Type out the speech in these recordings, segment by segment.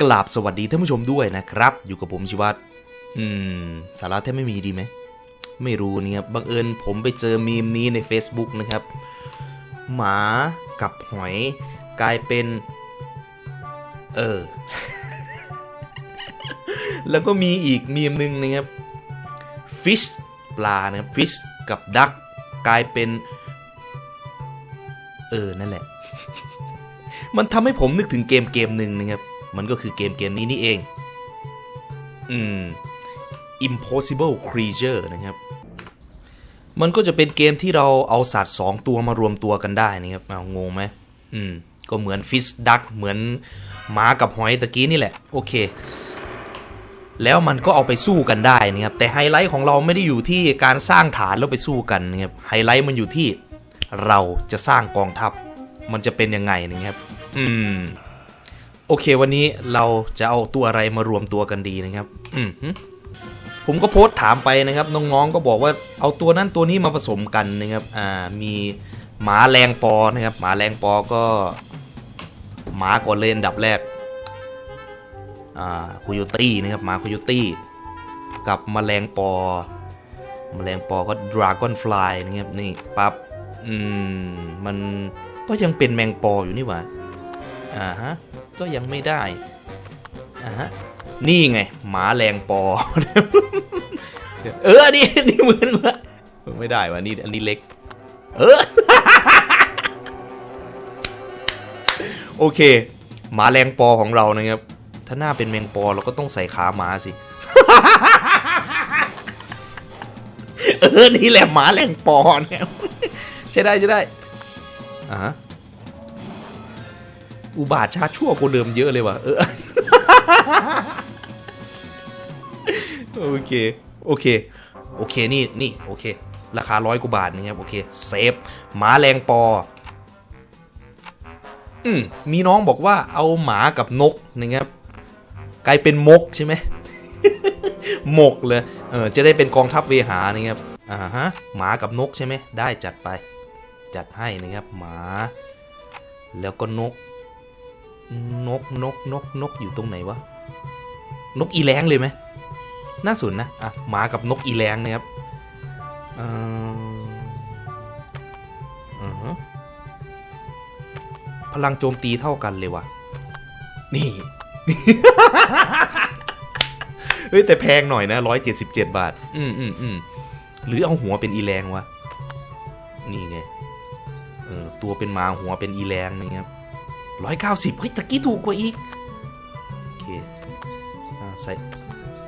กราบสวัสดีท่านผู้ชมด้วยนะครับ อยู่กับผมชิวัตอืม สาระแทบไม่มีดีไหม ไม่รู้เนี่ยครับบังเอิญผมไปเจอมีมนี้ใน Facebook นะครับ หมากับหอยกลายเป็น เออ แล้วก็มีอีกมีมหนึ่งนะครับฟิชปลานะครับฟิชกับดักกลายเป็น เออ นั่นแหละ มันทำให้ผมนึกถึงเกมเกมหนึ่งนะครับ มันก็คือเกมเกมนี้นี่เอง อืม Impossible Creature นะครับ มันก็จะเป็นเกมที่เราเอาสัตว์2ตัวมารวมตัวกันได้นะครับเอางงไหมอืม ก็เหมือนฟิชดักเหมือนหมากับหอยตะกี้นี่แหละ โอเค แล้วมันก็เอาไปสู้กันได้นะครับ แต่ไฮไลท์ของเราไม่ได้อยู่ที่การสร้างฐานแล้วไปสู้กันนะครับ ไฮไลท์มันอยู่ที่เราจะสร้างกองทัพ มันจะเป็นยังไงนะครับ อืม โอเควันนี้เราจะเอาตัวอะไรมารวมตัวกันดีนะครับอืผมก็โพสต์ถามไปนะครับน้องๆก็บอกว่าเอาตัวนั้นตัวนี้มาผสมกันนะครับอ่ามีหมาแรงปอนะครับหมาแรงปอก็หมาก่อนเลยอันดับแรกอ่าคุยตี้นะครับหมาคุยตี้กับแมลงปอแมลงปอก็ดราก้อนฟลายนะครับนี่ปั๊บอืมมันก็ยังเป็นแมงปออยู่นี่หว่า อ่าฮะ ก็ยังไม่ได้ อ่าฮะ นี่ไง หมาแรงปอ เออ นี่นี่เหมือนว่าไม่ได้วะนี่อันนี้เล็ก เออ โอเค หมาแรงปอของเรานะครับ ถ้าหน้าเป็นแมงปอเราก็ต้องใส่ขาหมาสิ เออ นี่แหละหมาแรงปอเนี่ยใช่ได้ใช่ได้อ่า อุบาทชาชั่วกูเดิมเยอะเลยว่ะเออโอเค โอเค โอเค นี่นี่โอเค ราคาร้อยกว่าบาทนะครับ โอเค เซฟหมาแรงปอ อืมมีน้องบอกว่าเอาหมากับนกนะครับ กลายเป็นมกใช่ไหมหมกเลย เออ จะได้เป็นกองทัพเวหานะครับ อ่าฮะ หมากับนกใช่ไหม ได้จัดไป จัดให้นะครับ หมา แล้วก็นก นกนกนกนกอยู่ตรงไหนวะ นกอีแรงเลยไหมน่าสนนะ อะ หมากับนกอีแรงนะครับเอ่ออือฮะพลังโจมตีเท่ากันเลยว่ะนี่ เฮ้ย แต่แพงหน่อยนะร้อยเจ็ดสิบเจ็ดบาท อืมอืมอืมหรือเอาหัวเป็นอีแรงวะ นี่ไง เออ ตัวเป็นหมาหัวเป็นอีแรงนะครับ ร้อยเก้าสิบเฮ้ยตะกี้ถูกกว่าอีก โอเคอ่าใส่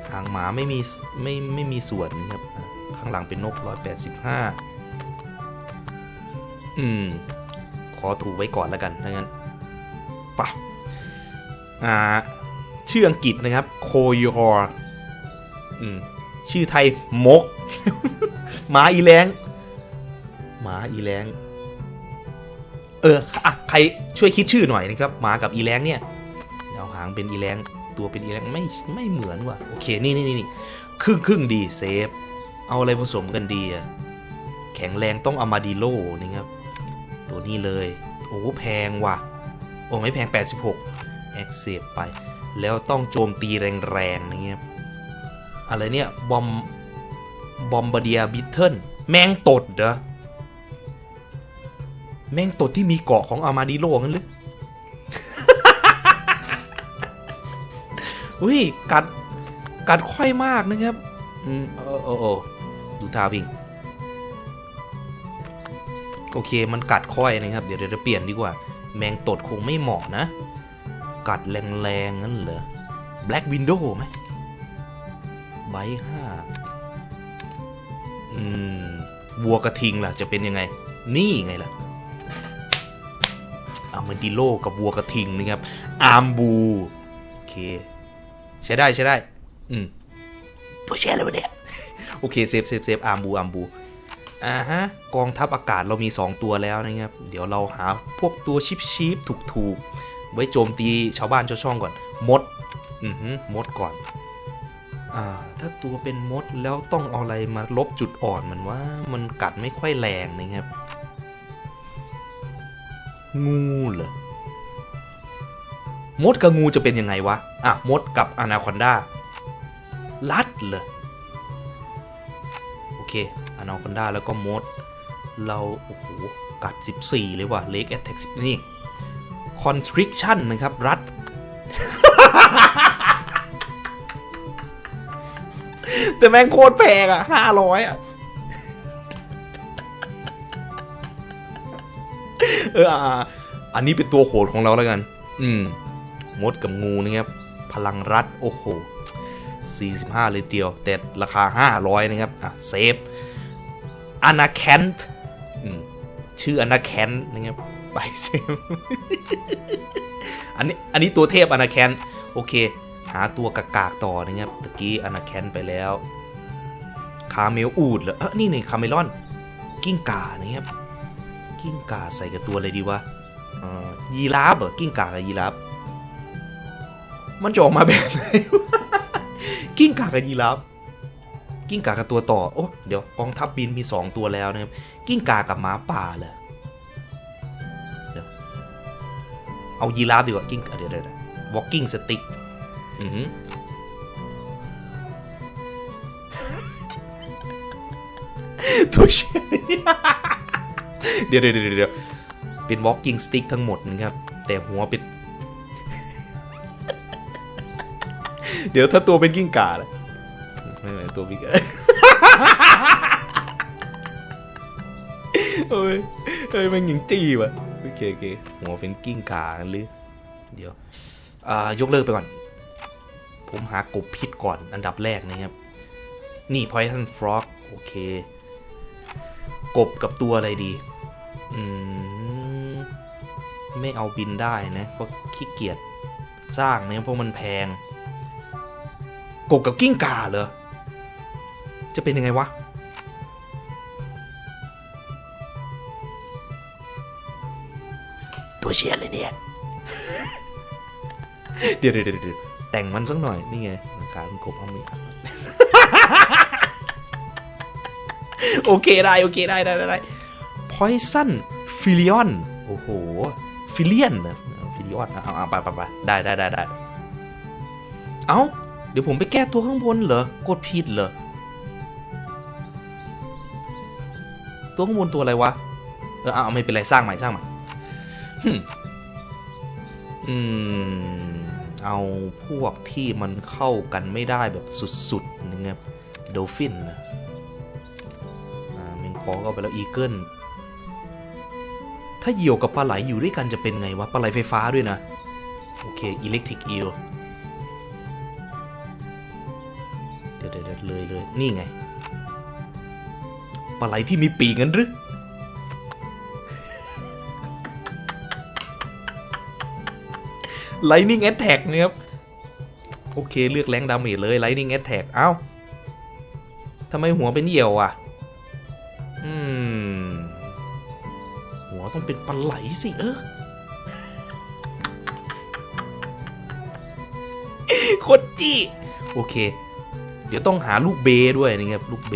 หางหมาไม่มีไม่ไม่มีส่วนนะครับ ข้างหลังเป็นนก185อืม ขอถูกไว้ก่อนแล้วกันถ้างั้นปะอ่า ชื่ออังกฤษนะครับ โคยอร์อืม ชื่อไทยมก หมาอีแรงหมาอีแรงเออ อะ ใครช่วยคิดชื่อหน่อยนะครับหมากับอีแรงเนี่ยเอาหางเป็นอีแรงตัวเป็นอีแรงไม่ไม่เหมือนว่ะโอเคนี่นี่นี่ครึ่งครึ่งดีเซฟเอาอะไรผสมกันดีอะแข็งแรงต้องอามาดิโลนี่ครับตัวนี้เลยโอ้แพงว่ะโอ้ไม่แพง 86แอคเซปไปแล้วต้องโจมตีแรงๆนี่ครับอะไรเนี่ยบอมบอมบาเดียบิทเทิลแมงตดเหรอ แมงตดที่มีเกาะของอามาดิโลงั้นหรืออุ้ยกัดกัดค่อยมากนะครับอืมเออเออเออดูท่าวิ่งโอเคมันกัดค่อยนะครับ เดี๋ยวเดี๋ยวเปลี่ยนดีกว่า แมงตดคงไม่เหมาะนะ กัดแรงๆงั้นเหรอ Black Window ไหมใบห้าอืมวัวกระทิงล่ะ จะเป็นยังไง นี่ไงล่ะ อามาดิโลกับวัวกระทิงนะครับอาร์มบูโอเคใช้ได้ใช้ได้ อืมตัวแช่เลยวะเนี่ยโอเคเซฟเซฟเซฟอาร์มบูอาร์มบูอ่าฮะกองทัพอากาศเรามี 2 ตัวแล้วนะครับ เดี๋ยวเราหาพวกตัวชิปชิปถูกถูกๆ ไว้โจมตีชาวบ้านชาวช่องก่อน มด อือฮึมดก่อน อ่า ถ้าตัวเป็นมดแล้วต้องเอาอะไรมาลบจุดอ่อนมันว่ามันกัดไม่ค่อยแรงนะครับ งูเหรอมดกับงูจะเป็นยังไงวะ อะ มดกับอนาคอนดาลัดเลยโอเคอนาคอนดาแล้วก็มด เราโอ้โหกัด 14 เลยว่ะเล็กแอตแทก10นี่ constriction นะครับ รัด แต่แม่งโคตรแพงอะ 500 อะ เอออะอันนี้เป็นตัวโหดของเราแล้วกัน อืมมดกับงูนะครับพลังรัดโอ้โห 45 เลยเดียว แต่ราคา 500 นะครับ อะ เซฟอนาแคนต์ชื่ออนาแคนต์นะครับ ไปเซฟ อันนี้ อันนี้ตัวเทพอนาแคนต์โอเค หาตัวกากๆต่อนะครับ ตะกี้อนาแคนต์ไปแล้ว คาเมลอูดเหรอ เออนี่นี่คาเมลอน กิ้งก่านะครับ กิ้งก่าใส่กับตัวอะไรดีวะยีราฟเหรอกิ้งก่ากับยีราฟมันจะออกมาแบบไหนกิ้งก่ากับยีราฟกิ้งก่ากับตัวต่อโอ้เดี๋ยวกองทัพบินมี 2 ตัวแล้วนะครับกิ้งก่ากับหมาป่าเหรอเดี๋ยวเอายีราฟดีกว่ากิ้งก่าเดี๋ยวเดี๋ยวว walking stick อือหือตัวเชี่ย เดี๋ยวเดี๋ยวเดี๋ยวเป็น walking stick ทั้งหมดนะครับ แต่หัวเป็น เดี๋ยวถ้าตัวเป็นกิ้งก่าล่ะไม่ไม่ตัวกิ้งก่าเอ้ยเอ้ยมันยิงจี้ว่ะโอเคโอเคหัวเป็นกิ้งก่าหรือเดี๋ยวอ่ายกเลิกไปก่อน ผมหากบพิษก่อนอันดับแรกนะครับ นี่ poison frog โอเค กบกับตัวอะไรดี อืม ไม่เอาบินได้นะ เพราะขี้เกียจสร้างเนี่ยเพราะมันแพง กบกับกิ้งก่าเหรอ จะเป็นยังไงวะ ตัวเชียร์เลยเนี่ย เดี๋ยวเดี๋ยวเดี๋ยวแต่งมันสักหน่อย นี่ไงขาเป็นกบเอามี โอเคได้โอเคได้ได้ได้ได้ poison filion โอ้โห filion นะ filion เอาเอาเอาไปไปไปได้ได้ได้ได้เอ้าเดี๋ยวผมไปแก้ตัวข้างบนเหรอกดผิดเหรอตัวข้างบนตัวอะไรวะเออเอาไม่เป็นไรสร้างใหม่สร้างใหม่หอืมเอาพวกที่มันเข้ากันไม่ได้แบบสุดๆนะครับโดฟินนะ อเมงปอก็เอาไปแล้วอีเกิลถ้าเหยี่ยวกับปลาไหลอยู่ด้วยกันจะเป็นไงวะปลาไหลไฟฟ้าด้วยนะ โอเคอิเล็กทริกอีลเดี๋ยวเดี๋ยวเลยเลยนี่ไงปลาไหลที่มีปีกงั้นหรือ Lightning Attack นะครับ โอเค เลือกแรงดาเมจเลย Lightning Attack เอ้าทำไมหัวเป็นเหยี่ยวอะ ป็นปลาไหลสิเออโคตรจี้โอเค เดี๋ยวต้องหาลูกเบด้วยนะครับลูกเบ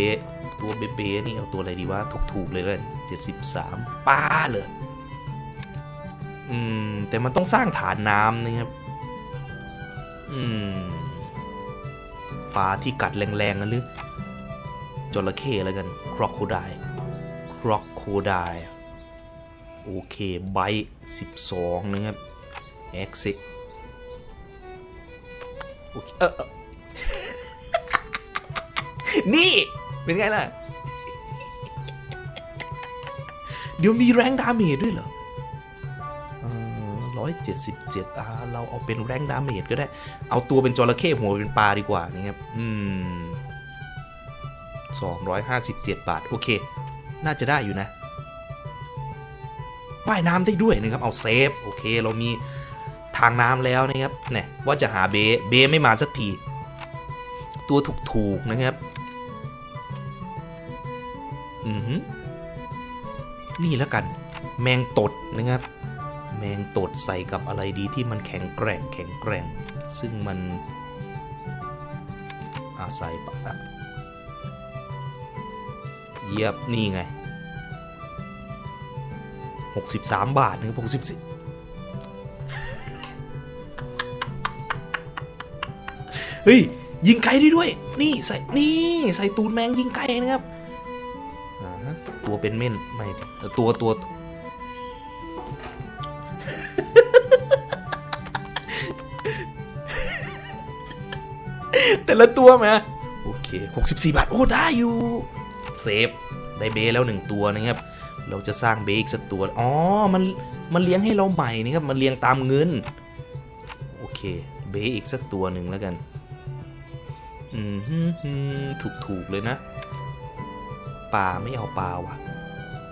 ตัวเบเบนี่เอาตัวอะไรดีวะถูกๆเลยเลยเจ็ดสิบสามป้าเลยอืมแต่มันต้องสร้างฐานน้ำนะครับอืมปลาที่กัดแรงๆกันหรือจระเข้แล้วกันครอกโคไดครอกโคได โอเคไบสิบสองนะครับเอ็กซิโอเคเออเออนี่ เป็นไงล่ะ เดี๋ยวมีแรงดาเมจด้วยเหรอร้อยเจ็ดสิบเจ็ดอ่าเราเอาเป็นแรงดาเมจก็ได้ เอาตัวเป็นจระเข้หัวเป็นปลาดีกว่านะครับ อืมสองร้อยห้าสิบเจ็ดบาท โอเค น่าจะได้อยู่นะ ว่ายน้ำได้ด้วยนะครับ เอาเซฟ โอเคเรามีทางน้ำแล้วนะครับเนี่ยว่าจะหาเบเบไม่มาสักที ตัวถูกๆนะครับอือหือนี่แล้วกัน แมงตดนะครับ แมงตดใส่กับอะไรดีที่มันแข็งแกร่งแข็งแกร่ง ซึ่งมันอาศัยปะเยียบนี่ไง 63 บาทนะครับ 64เฮ้ย ยิงไกลได้ด้วย นี่ใส่นี่ใส่ตูนแมงยิงไกลนะครับตัวเป็นเม่นไม่ตัวตัว แต่ละตัวมาโอเค 64 บาท โอ้ ได้อยู่ เซฟ ได้เบแล้วหนึ่งตัวนะครับ เราจะสร้างเบสักตัวอ๋อมันมันเลี้ยงให้เราใหม่นะครับมันเลี้ยงตามเงินโอเคเบอีกสักตัวหนึ่งแล้วกันอืมฮึฮึถูกถูกเลยนะปลาไม่เอาปลาว่ะ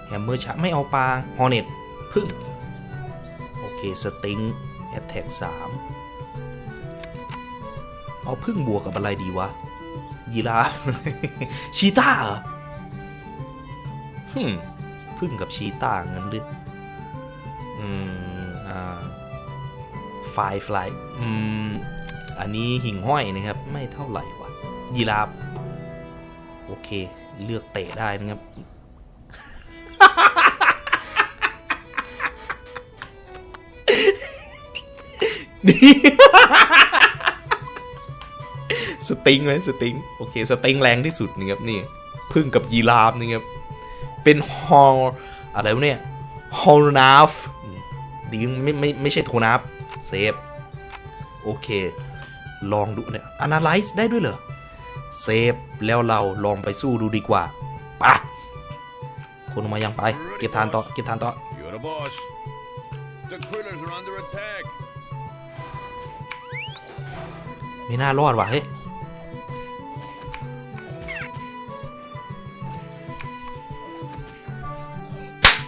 แฮมเมอร์ชะไม่เอาปลาฮอร์เน็ตพึ่งโอเคสติงแอตแทกสามเอาพึ่งบวกกับอะไรดีวะยีราฟชีต้าเหรอฮึม พึ่งกับชีต้างั้นหรืออืมอ่าไฟฟลายอืมอันนี้หิ่งห้อยนะครับ ไม่เท่าไหร่วะยีราฟโอเค เลือกเตะได้นะครับดีสติงไหมสติง โอเค สติงแรงที่สุดนะครับนี่พึ่งกับยีราฟนะครับ เป็นฮอลอะไรวะเนี่ยฮอลนาฟดีไม่ไม่ไม่ใช่โทนาฟเซฟโอเค ลองดูเนี่ย analyze ได้ด้วยเหรอ เซฟ แล้วเราลองไปสู้ดูดีกว่าไปะคนออกมายังไป เก็บทานต่อ เก็บทานต่อ You're the boss. The critters are under attack. ไม่น่ารอดว่ะเฮ้ย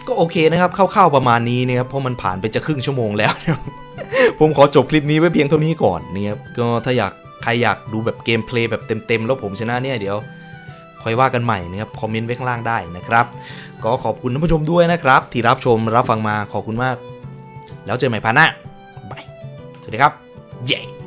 ก็โอเคนะครับคร่าวๆประมาณนี้นะครับเพราะมันผ่านไปจะครึ่งชั่วโมงแล้วผมขอจบคลิปนี้ไว้เพียงเท่านี้ก่อนนะครับก็ถ้าอยากใครอยากดูแบบเกมเพลย์แบบเต็มๆแล้วผมชนะเนี่ยเดี๋ยวค่อยว่ากันใหม่นะครับคอมเมนต์ไว้ข้างล่างได้นะครับก็ขอบคุณท่านผู้ชมด้วยนะครับ ที่รับชมรับฟังมาขอบคุณมาก แล้วเจอกันใหม่พาร์ทหน้าบายสวัสดีครับเย้